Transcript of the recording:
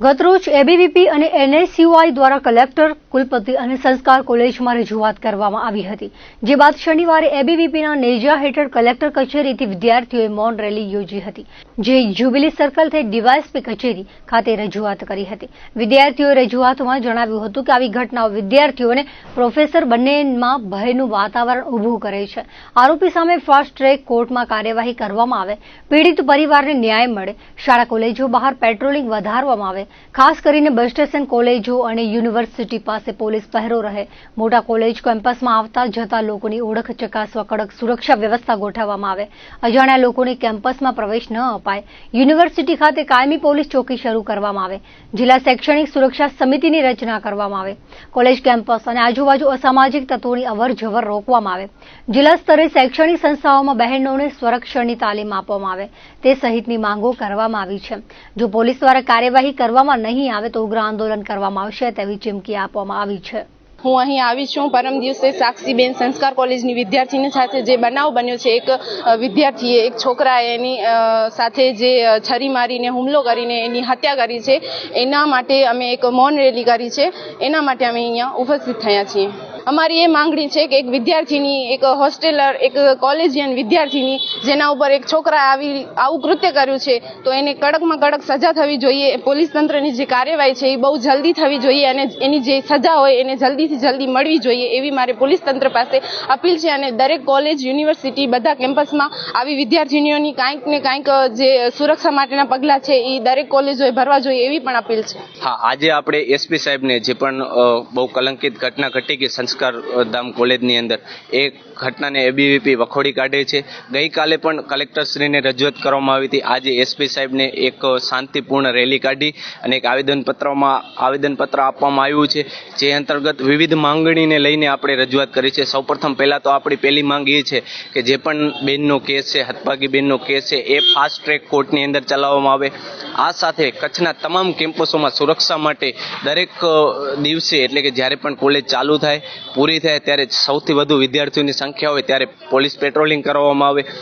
ગતરોજ એબીવીપી અને એનએસયુઆઈ દ્વારા કલેક્ટર, કુલપતિ અને સંસ્કાર કોલેજમાં રજૂઆત કરવામાં આવી હતી. જે બાદ શનિવારે એબીવીપીના નેજા હેઠળ કલેક્ટર કચેરીથી વિદ્યાર્થીઓએ મૌન રેલી યોજી હતી, જે જ્યુબિલી સર્કલથી ડીવાયએસપી કચેરી ખાતે રજૂઆત કરી હતી. વિદ્યાર્થીઓએ રજૂઆતમાં જણાવ્યું હતું કે આવી ઘટનાઓ વિદ્યાર્થીઓને પ્રોફેસર બંનેમાં ભયનું વાતાવરણ ઊભું કરે છે. આરોપી સામે ફાસ્ટ ટ્રેક કોર્ટમાં કાર્યવાહી કરવામાં આવે. પીડિત પરિવારને ન્યાય મળે. શાળા કોલેજો બહાર પેટ્રોલિંગ વધારવામાં આવે. ખાસ કરીને બસ સ્ટેશન કોલેજો અને યુનિવર્સિટી પાસે પોલીસ પહેરો રહે. મોટા કોલેજ કેમ્પસમાં આવતા જતા લોકોની ઓળખ, ચકાસવા, કડક સુરક્ષા વ્યવસ્થા ગોઠવવામાં આવે. અજાણ્યા લોકોને કેમ્પસમાં પ્રવેશ ન અપાય. યુનિવર્સિટી ખાતે કાયમી પોલીસ ચોકી શરૂ કરવામાં આવે. જિલ્લા શૈક્ષણિક સુરક્ષા સમિતિની રચના કરવામાં આવે. કોલેજ કેમ્પસ અને આજુબાજુ અસામાજિક તત્વોની અવરજવર રોકવામાં આવે. જિલ્લા સ્તરે શૈક્ષણિક સંસ્થાઓમાં બહેનોને સ્વરક્ષણની તાલીમ આપવામાં આવે. તે સહિતની માંગો કરવામાં આવી છે. જો પોલીસ દ્વારા કાર્યવાહી કરવામાં નહીં આવે તો ઉગ્ર આંદોલન કરવામાં આવશે તેવી ચીમકી આપવામાં આવી છે. હું અહીં આવી છું પરમ દિવસે સાક્ષીબેન સંસ્કાર કોલેજની વિદ્યાર્થીની સાથે જે બનાવ બન્યો છે, એક વિદ્યાર્થીએ, એક છોકરાએ એની સાથે જે છરી મારીને હુમલો કરીને એની હત્યા કરી છે. એના માટે અમે એક મૌન રેલી કરી છે. એના માટે અમે અહીંયા ઉપસ્થિત થયા છીએ. અમારી એ માંગણી છે કે એક વિદ્યાર્થીની, એક હોસ્ટેલર, એક કોલેજિયન વિદ્યાર્થીની જેના ઉપર એક છોકરા આવી, આવું કૃત્ય કર્યું છે, તો એને કડકમાં કડક સજા થવી જોઈએ. પોલીસ તંત્રની જે કાર્યવાહી છે એ બહુ જલ્દી થવી જોઈએ અને એની જે સજા હોય એને જલ્દીથી જલ્દી મળવી જોઈએ એવી મારે પોલીસ તંત્ર પાસે અપીલ છે અને દરેક કોલેજ, યુનિવર્સિટી બધા કેમ્પસમાં આવી વિદ્યાર્થીનીઓની કાંઈક ને કાંઈક જે સુરક્ષા માટેના પગલાં છે એ દરેક કોલેજોએ ભરવા જોઈએ એવી પણ અપીલ છે. હા, આજે આપણે એસપી સાહેબને જે પણ બહુ કલંકિત ઘટના ઘટી કે સંસ્કાર અ, ધામ કોલેજની અંદર. એ ઘટનાને એબીવીપી વખોડી કાઢે છે. ગઈકાલે પણ કલેક્ટરશ્રીને રજૂઆત કરવામાં આવી હતી. આજે એસપી સાહેબને એક શાંતિપૂર્ણ રેલી કાઢી અને એક આવેદનપત્રમાં આવેદનપત્ર આપવામાં આવ્યું છે જે અંતર્ગત વિવિધ માંગણીને લઈને આપણે રજૂઆત કરી છે. સૌપ્રથમ પહેલાં તો આપણી પહેલી માંગ એ છે કે જે પણ બેનનો કેસ છે હતભાગી બેનનો કેસ છે એ ફાસ્ટ ટ્રેક કોર્ટની અંદર ચલાવવામાં આવે. આ સાથે કચ્છના તમામ કેમ્પસોમાં સુરક્ષા માટે દરેક દિવસે એટલે કે જ્યારે પણ કોલેજ ચાલુ થાય, પૂરી થાય, ત્યારે સૌથી વધુ વિદ્યાર્થીઓની સંખ્યા હોય ત્યારે પોલીસ પેટ્રોલિંગ કરવામાં આવે.